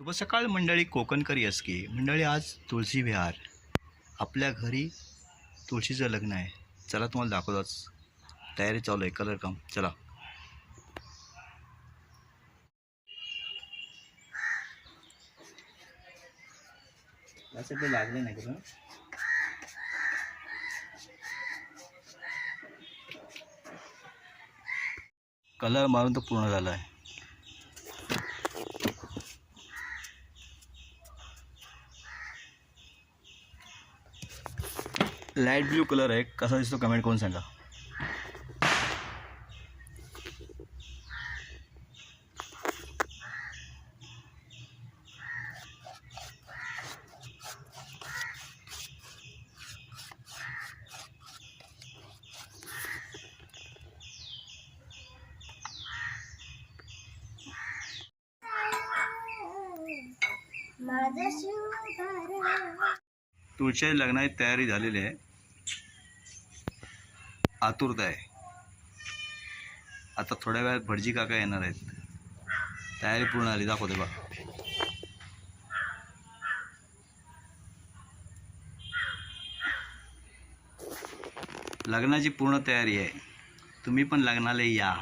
शुभ सकाळ मंडळी कोकणकर यसकी मंडळी आज तुळशी विहार. आपल्या घरी तुळशीचं लग्न आहे. चला तुम्हाला दाखवतोच तयारी चालू आहे कलर काम चला. लागले नाही का कलर मारून तर पूर्ण झाला आहे लाइट ब्ल्यू कलर आहे कसा दिसतो कमेंट करून सांगा. माझा शिवधारा तुळशी लग्नाची तयारी झालेली आहे. आतुरता आहे. आता थोड्या वेळात भटजी काका येणार आहेत. तयारी पूर्ण आली दाखवते बा लग्नाची पूर्ण तयारी आहे. तुम्ही पण लग्नाला या.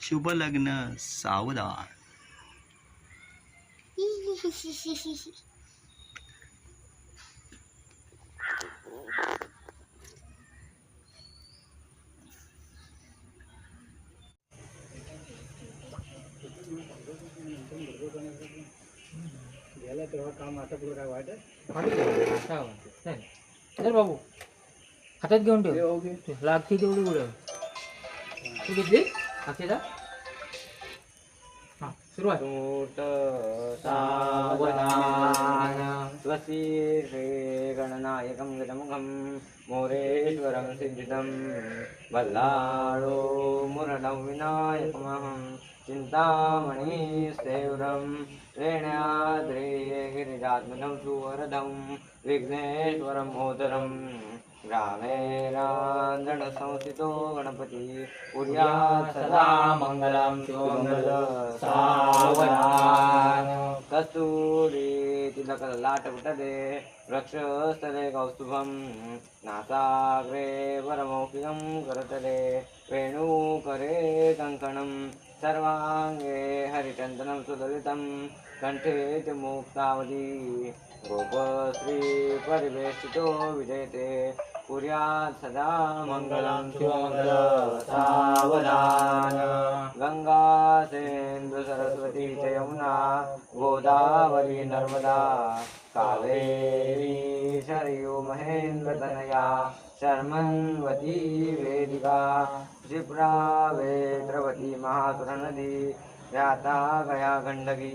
शुभ लग्न सावधान. तेव्हा काम आता पुढे काय वाटत? चल. बाबू. हातात घेऊन ठेव. लागते तेवढी उडव तू घेतली? अक्षदा हा सुरुवात. गणनायकं गजमुखं मोरेश्वरं सिद्धितं बल्लाळो मुरडं विनायकमहं चिन्तामणिस्तेव्रं रेण्याद्रेये गिरिजात्मजं सुवरदं विघ्नेश्वरं मोदरं ग्रामे राञ्जनसंस्थितो गणपति कुर्यात् सदा मङ्गलं सुमङ्गल सावधान कस्तूरी तिलकलाटपुटले वृक्षस्थले कौस्तुभं नासाग्रे परमौखिकं करतले वेणूकरे कङ्कणं सर्वाङ्गे हरिचन्दनं सुललितं कण्ठे च मुक्तावली गोपश्रीपरिवेष्टितो विजयते कुर्यात् सदा मङ्गलं शिवमङ्गल सावधान। गङ्गा सरस्वती च यमुना गोदावरी नर्मदा कावेरी शरयू महेन्द्रतनया शर्मन्वती वेदिका क्षिप्रा वेत्रवती महासुरनदी व्याता गया गण्डकी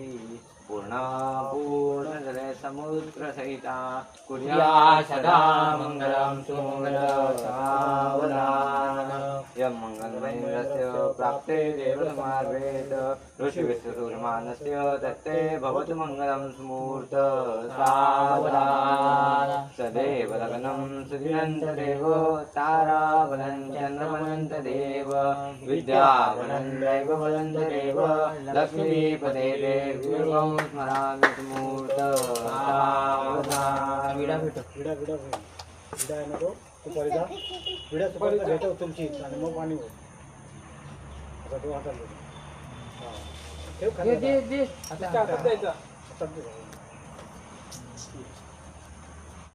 पूर्णा पूर्णजले समुद्रसहिता कुर्यात् सदा मङ्गलं सुमङ्गल सावधान। यं मङ्गलमैन्द्रस्य प्राप्ते देवसमार्वेत ऋषिविश्वसूर्यमानस्य दत्ते भवतु मङ्गलं स्मूर्त सावधान। सदैव लग्नं सुदिनन्तदेव ताराबलं चन्द्रमनन्तदेव विद्याबलं दैवबलन्तदेव लक्ष्मीपदे देव्यं स्मरामि स्मूर्त सावधान विडा भेट. विडा विडा विडा आहे नको सुपारी जा विडा सुपारीचा भेटव तुमची आणि मग पाणी होईल आता तो हातात. ठेव खाली दे दे. आता हातात दे. हातात दे.